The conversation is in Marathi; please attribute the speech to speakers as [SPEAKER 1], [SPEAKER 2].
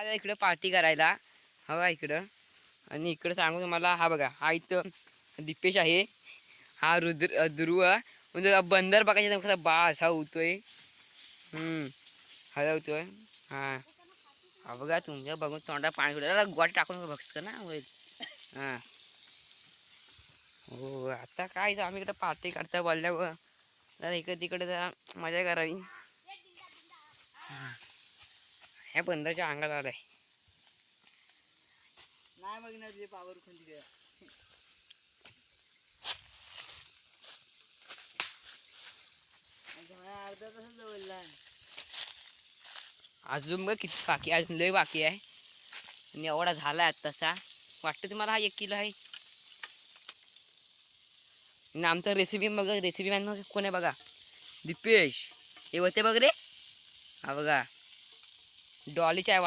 [SPEAKER 1] आला इकडं पार्टी करायला. हवा इकडं. आणि इकडं सांगू तुम्हाला हा बघा हा इथं दिपेश आहे. हा रुद्र ध्रुव. म्हणजे बंदर बघायचा कसा बा हा होतोय. हा होतोय हा. हा बघा तुमच्या बघून तोंडा पाणी सुटलं. गोट टाकून बघस का ना होईल. हां. हो आता काय आम्ही इकडं पार्टी करता बोलल्यावर. जरा इकडे तिकडे जरा मजा करावी. ह्या बंदरच्या अंगात आलाय.
[SPEAKER 2] नाही बघणार तुझे पावर अर्धा तास जवळला
[SPEAKER 1] अजून बघ किती बाकी अजून लय बाकी आहे. आणि एवढा झाला आहे तसा वाटतं तुम्हाला हा एक किलो आहे? आणि आमचं रेसिपी बघ रेसिपी मॅन कोण आहे बघा? दिपेश. हे होते बघ रे. हा बघा. डॉलीच्या